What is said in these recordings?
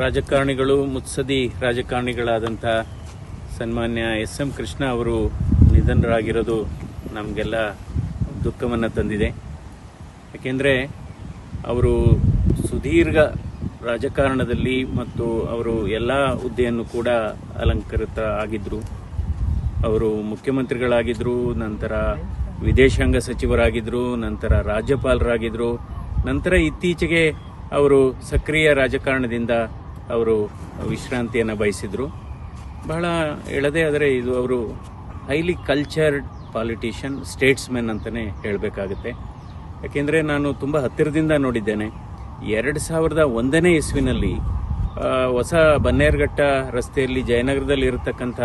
ರಾಜಕಾರಣಿಗಳು ಮುತ್ಸದಿ ರಾಜಕಾರಣಿಗಳಾದಂಥ ಸನ್ಮಾನ್ಯ S M Krishna ಅವರು ನಿಧನರಾಗಿರೋದು ನಮಗೆಲ್ಲ ದುಃಖವನ್ನು ತಂದಿದೆ. ಯಾಕೆಂದರೆ ಅವರು ಸುದೀರ್ಘ ರಾಜಕಾರಣದಲ್ಲಿ ಮತ್ತು ಅವರು ಎಲ್ಲ ಹುದ್ದೆಯನ್ನು ಕೂಡ ಅಲಂಕೃತ ಆಗಿದ್ದರು ಅವರು ಮುಖ್ಯಮಂತ್ರಿಗಳಾಗಿದ್ದರು ನಂತರ ವಿದೇಶಾಂಗ ಸಚಿವರಾಗಿದ್ದರು ನಂತರ ರಾಜ್ಯಪಾಲರಾಗಿದ್ದರು ನಂತರ ಇತ್ತೀಚೆಗೆ ಅವರು ಸಕ್ರಿಯ ರಾಜಕಾರಣದಿಂದ ಅವರು ವಿಶ್ರಾಂತಿಯನ್ನು ಬಯಸಿದರು. ಬಹಳ ಎಳದೇ ಆದರೆ ಇದು ಅವರು ಹೈಲಿ ಕಲ್ಚರ್ಡ್ ಪಾಲಿಟಿಷಿಯನ್ ಸ್ಟೇಟ್ಸ್ಮೆನ್ ಅಂತಲೇ ಹೇಳಬೇಕಾಗುತ್ತೆ. ಯಾಕೆಂದರೆ ನಾನು ತುಂಬ ಹತ್ತಿರದಿಂದ ನೋಡಿದ್ದೇನೆ. ಎರಡು ಸಾವಿರದ ಒಂದನೇ ಇಸ್ವಿನಲ್ಲಿ ಹೊಸ ಬನ್ನೇರ್ಘಟ್ಟ ರಸ್ತೆಯಲ್ಲಿ ಜಯನಗರದಲ್ಲಿ ಇರತಕ್ಕಂಥ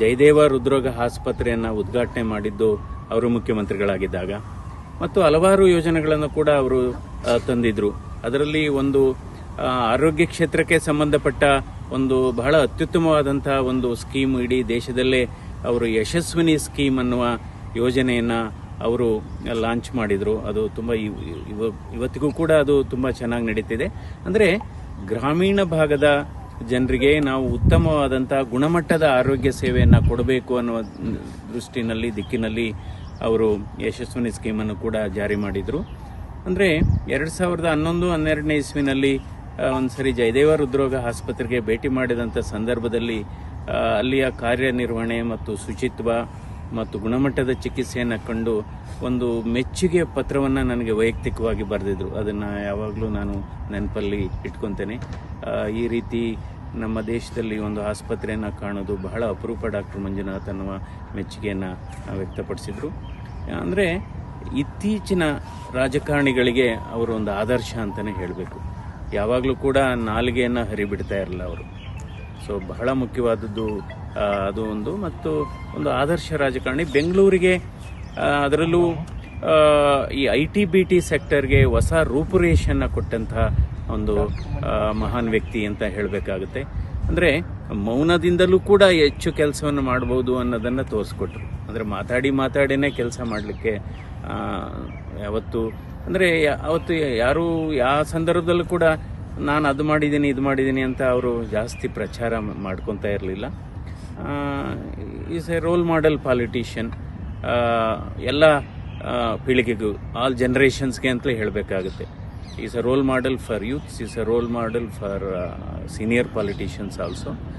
ಜಯದೇವ ಹೃದ್ರೋಗ ಆಸ್ಪತ್ರೆಯನ್ನು ಉದ್ಘಾಟನೆ ಮಾಡಿದ್ದು ಅವರು ಮುಖ್ಯಮಂತ್ರಿಗಳಾಗಿದ್ದಾಗ. ಮತ್ತು ಹಲವಾರು ಯೋಜನೆಗಳನ್ನು ಕೂಡ ಅವರು ತಂದಿದ್ದರು ಅದರಲ್ಲಿ ಒಂದು ಆರೋಗ್ಯ ಕ್ಷೇತ್ರಕ್ಕೆ ಸಂಬಂಧಪಟ್ಟ ಒಂದು ಬಹಳ ಅತ್ಯುತ್ತಮವಾದಂತಹ ಒಂದು ಸ್ಕೀಮ್ ಇಡೀ ದೇಶದಲ್ಲೇ ಅವರು ಯಶಸ್ವಿನಿ ಸ್ಕೀಮ್ ಅನ್ನುವ ಯೋಜನೆಯನ್ನು ಅವರು ಲಾಂಚ್ ಮಾಡಿದರು. ಅದು ತುಂಬ ಇವ್- ಇವ- ಇವತ್ತಿಗೂ ಕೂಡ ಅದು ತುಂಬ ಚೆನ್ನಾಗಿ ನಡೀತಿದೆ. ಅಂದರೆ ಗ್ರಾಮೀಣ ಭಾಗದ ಜನರಿಗೆ ನಾವು ಉತ್ತಮವಾದಂಥ ಗುಣಮಟ್ಟದ ಆರೋಗ್ಯ ಸೇವೆಯನ್ನು ಕೊಡಬೇಕು ಅನ್ನುವ ದೃಷ್ಟಿನಲ್ಲಿ, ದಿಕ್ಕಿನಲ್ಲಿ ಅವರು ಯಶಸ್ವಿನಿ ಸ್ಕೀಮನ್ನು ಕೂಡ ಜಾರಿ ಮಾಡಿದರು. ಅಂದರೆ ಎರಡು ಸಾವಿರದ ಹನ್ನೊಂದು, ಹನ್ನೆರಡನೇ ಇಸ್ವಿನಲ್ಲಿ ಆ, ಒಂದ್ಸರಿ ಜಯದೇವ ಹೃದ್ರೋಗ ಆಸ್ಪತ್ರೆಗೆ ಭೇಟಿ ಮಾಡಿದಂಥ ಸಂದರ್ಭದಲ್ಲಿ ಅಲ್ಲಿಯ ಕಾರ್ಯನಿರ್ವಹಣೆ ಮತ್ತು ಶುಚಿತ್ವ ಮತ್ತು ಗುಣಮಟ್ಟದ ಚಿಕಿತ್ಸೆಯನ್ನು ಕಂಡು ಒಂದು ಮೆಚ್ಚುಗೆ ಪತ್ರವನ್ನು ನನಗೆ ವೈಯಕ್ತಿಕವಾಗಿ ಬರೆದಿದ್ರು. ಅದನ್ನು ಯಾವಾಗಲೂ ನಾನು ನೆನಪಲ್ಲಿ ಇಟ್ಕೊತೇನೆ. ಈ ರೀತಿ ನಮ್ಮ ದೇಶದಲ್ಲಿ ಒಂದು ಆಸ್ಪತ್ರೆಯನ್ನು ಕಾಣೋದು ಬಹಳ ಅಪರೂಪ ಡಾಕ್ಟರ್ ಮಂಜುನಾಥ್ ಅನ್ನುವ ಮೆಚ್ಚುಗೆಯನ್ನು ವ್ಯಕ್ತಪಡಿಸಿದರು. ಅಂದರೆ ಇತ್ತೀಚಿನ ರಾಜಕಾರಣಿಗಳಿಗೆ ಅವರು ಒಂದು ಆದರ್ಶ ಅಂತಲೇ ಹೇಳಬೇಕು. ಯಾವಾಗಲೂ ಕೂಡ ನಾಲಿಗೆಯನ್ನು ಹರಿಬಿಡ್ತಾ ಇರಲ್ಲ ಅವರು. ಸೊ ಬಹಳ ಮುಖ್ಯವಾದದ್ದು ಅದು ಒಂದು. ಮತ್ತು ಒಂದು ಆದರ್ಶ ರಾಜಕಾರಣಿ ಬೆಂಗಳೂರಿಗೆ ಅದರಲ್ಲೂ ಈ ಐ ಟಿ ಬಿ ಟಿ ಸೆಕ್ಟರ್ಗೆ ಹೊಸ ರೂಪುರೇಷನ್ನು ಕೊಟ್ಟಂತಹ ಒಂದು ಮಹಾನ್ ವ್ಯಕ್ತಿ ಅಂತ ಹೇಳಬೇಕಾಗುತ್ತೆ. ಅಂದರೆ, ಮೌನದಿಂದಲೂ ಕೂಡ ಹೆಚ್ಚು ಕೆಲಸವನ್ನು ಮಾಡ್ಬೋದು ಅನ್ನೋದನ್ನು ತೋರಿಸ್ಕೊಟ್ರು. ಅಂದರೆ ಮಾತಾಡಿ ಮಾತಾಡಿನೇ ಕೆಲಸ ಮಾಡಲಿಕ್ಕೆ ಯಾವತ್ತು ಅಂದರೆ ಅವತ್ತು ಯಾರು ಯಾವ ಸಂದರ್ಭದಲ್ಲೂ ಕೂಡ ನಾನು ಅದು ಮಾಡಿದ್ದೀನಿ, ಇದು ಮಾಡಿದ್ದೀನಿ ಅಂತ ಅವರು ಜಾಸ್ತಿ ಪ್ರಚಾರ ಮಾಡ್ಕೊತಾ ಇರಲಿಲ್ಲ. Is a role model politician. ಎಲ್ಲ ಪೀಳಿಗೆಗೂ, ಆಲ್ ಜನ್ರೇಷನ್ಸ್ಗೆ ಅಂತಲೇ ಹೇಳಬೇಕಾಗುತ್ತೆ. Is a role model for youths, is a role model for senior politicians also.